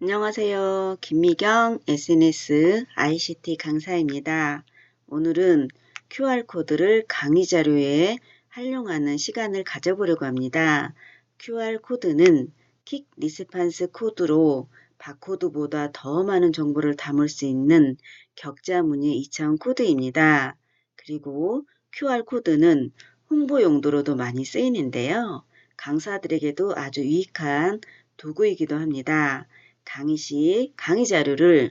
안녕하세요. 김미경 SNS ICT 강사입니다. 오늘은 QR코드를 강의 자료에 활용하는 시간을 가져보려고 합니다. QR코드는 킥 리스판스 코드로 바코드보다 더 많은 정보를 담을 수 있는 격자 무늬 2차원 코드입니다. 그리고 QR코드는 홍보 용도로도 많이 쓰이는데요. 강사들에게도 아주 유익한 도구이기도 합니다. 강의 시 강의 자료를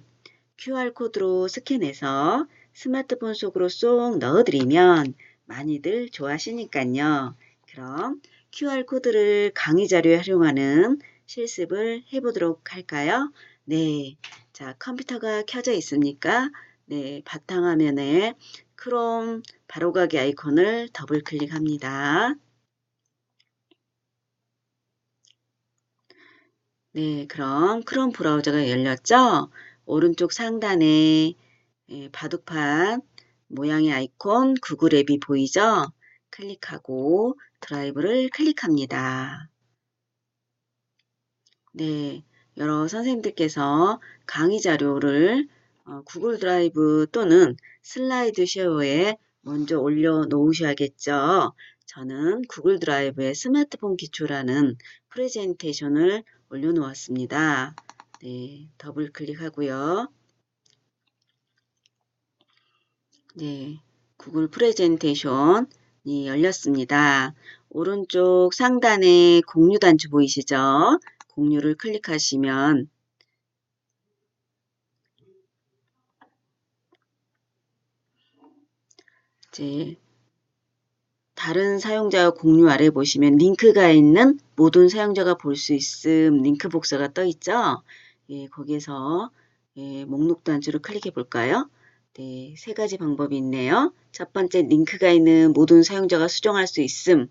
QR코드로 스캔해서 스마트폰 속으로 쏙 넣어드리면 많이들 좋아하시니까요. 그럼 QR코드를 강의 자료에 활용하는 실습을 해보도록 할까요? 네. 자, 컴퓨터가 켜져 있습니까? 네. 바탕화면에 크롬 바로가기 아이콘을 더블 클릭합니다. 네, 그럼 크롬 브라우저가 열렸죠? 오른쪽 상단에 예, 바둑판 모양의 아이콘 구글 앱이 보이죠? 클릭하고 드라이브를 클릭합니다. 네, 여러 선생님들께서 강의 자료를 어, 구글 드라이브 또는 슬라이드 쉐어에 먼저 올려 놓으셔야겠죠. 저는 구글 드라이브의 스마트폰 기초라는 프레젠테이션을 올려놓았습니다. 네, 더블 클릭하고요. 네, 구글 프레젠테이션이 열렸습니다. 오른쪽 상단에 공유 단추 보이시죠? 공유를 클릭하시면 이제 다른 사용자 공유 아래 보시면 링크가 있는 모든 사용자가 볼 수 있음 링크 복사가 떠 있죠. 예, 거기에서 예, 목록 단추를 클릭해 볼까요? 네, 세 가지 방법이 있네요. 첫 번째 링크가 있는 모든 사용자가 수정할 수 있음.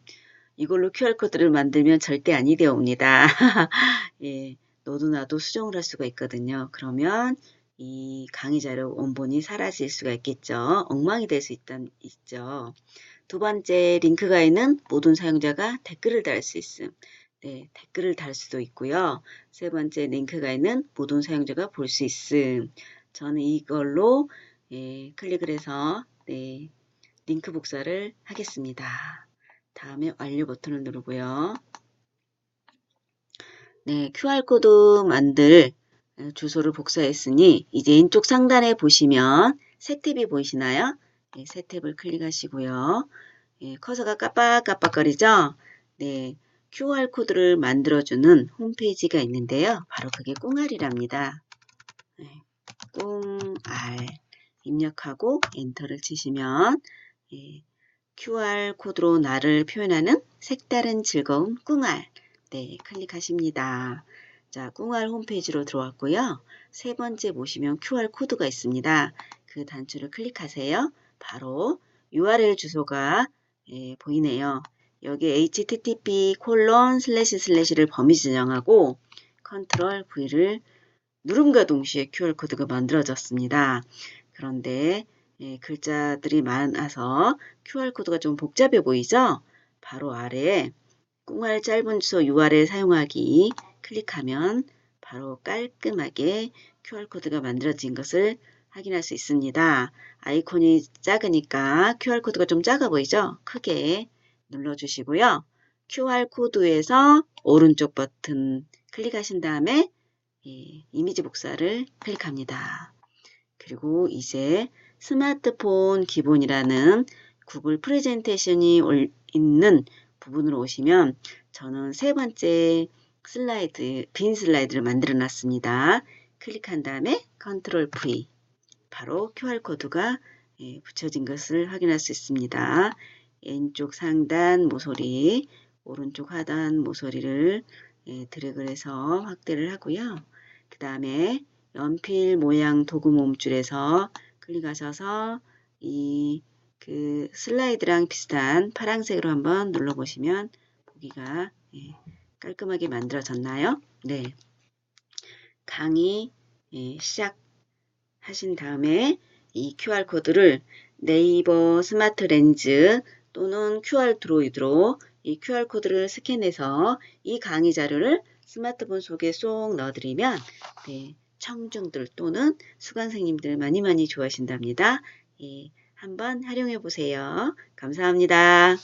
이걸로 QR코드를 만들면 절대 아니 되옵니다. 예, 너도 나도 수정을 할 수가 있거든요. 그러면 이 강의 자료 원본이 사라질 수가 있겠죠. 엉망이 될 수 있죠. 두 번째 링크가 있는 모든 사용자가 댓글을 달 수 있음. 네, 댓글을 달 수도 있고요. 세 번째 링크가 있는 모든 사용자가 볼 수 있음. 저는 이걸로 예, 클릭을 해서 네, 링크 복사를 하겠습니다. 다음에 완료 버튼을 누르고요. 네, QR코드 만들 주소를 복사했으니 이제 왼쪽 상단에 보시면 새 탭이 보이시나요? 네, 새 탭을 클릭하시고요. 예, 커서가 깜빡깜빡거리죠? 네, QR코드를 만들어주는 홈페이지가 있는데요. 바로 그게 꽁알이랍니다. 네, 꽁알 입력하고 엔터를 치시면 예, QR코드로 나를 표현하는 색다른 즐거움 꽁알 네, 클릭하십니다. 자, 꽁알 홈페이지로 들어왔고요. 세 번째 보시면 QR코드가 있습니다. 그 단추를 클릭하세요. 바로 URL 주소가 예, 보이네요. 여기 http 콜론 슬래시 슬래시를 범위 지정하고 컨트롤 V를 누름과 동시에 QR코드가 만들어졌습니다. 그런데 예, 글자들이 많아서 QR코드가 좀 복잡해 보이죠? 바로 아래에 꽁알 짧은 주소 URL 사용하기 클릭하면 바로 깔끔하게 QR코드가 만들어진 것을 확인할 수 있습니다. 아이콘이 작으니까 QR코드가 좀 작아 보이죠? 크게 눌러주시고요. QR코드에서 오른쪽 버튼 클릭하신 다음에 예, 이미지 복사를 클릭합니다. 그리고 이제 스마트폰 기본이라는 구글 프레젠테이션이 있는 부분으로 오시면 저는 세 번째 슬라이드, 빈 슬라이드를 만들어 놨습니다. 클릭한 다음에 컨트롤 V 바로 QR코드가 예, 붙여진 것을 확인할 수 있습니다. 왼쪽 상단 모서리, 오른쪽 하단 모서리를 예, 드래그를 해서 확대를 하고요. 그 다음에 연필 모양 도구 몸줄에서 클릭하셔서 이 그 슬라이드랑 비슷한 파란색으로 한번 눌러보시면 보기가 예, 깔끔하게 만들어졌나요? 네. 강의 예, 시작 하신 다음에 이 QR코드를 네이버 스마트 렌즈 또는 QR 드로이드로 이 QR코드를 스캔해서 이 강의 자료를 스마트폰 속에 쏙 넣어드리면 네, 청중들 또는 수강생님들 많이 많이 좋아하신답니다. 예, 한번 활용해 보세요. 감사합니다.